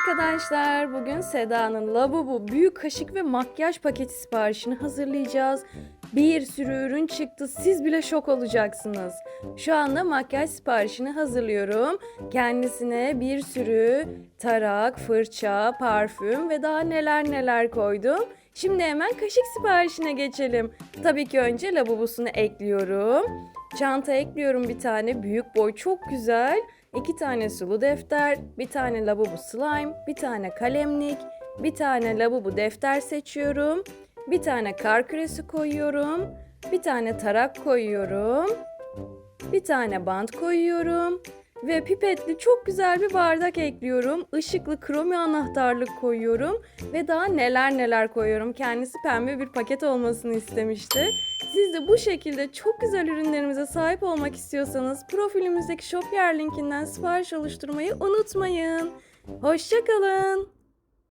arkadaşlar. Bugün Seda'nın lavabo büyük kaşık ve makyaj paketi siparişini hazırlayacağız. Bir sürü ürün çıktı. Siz bile şok olacaksınız. Şu anda makyaj siparişini hazırlıyorum. Kendisine bir sürü tarak, fırça, parfüm ve daha neler neler koydum. Şimdi hemen kaşık siparişine geçelim. Tabii ki önce lavabosunu ekliyorum. Çanta ekliyorum bir tane. Büyük boy çok güzel. İki tane sulu defter, bir tane lavabo slime, bir tane kalemlik, bir tane lavabo defter seçiyorum. Bir tane kar küresi koyuyorum. Bir tane tarak koyuyorum. Bir tane bant koyuyorum. Ve pipetli çok güzel bir bardak ekliyorum. Işıklı kromi anahtarlık koyuyorum. Ve daha neler neler koyuyorum. Kendisi pembe bir paket olmasını istemişti. Siz de bu şekilde çok güzel ürünlerimize sahip olmak istiyorsanız profilimizdeki Shopier linkinden sipariş oluşturmayı unutmayın. Hoşçakalın.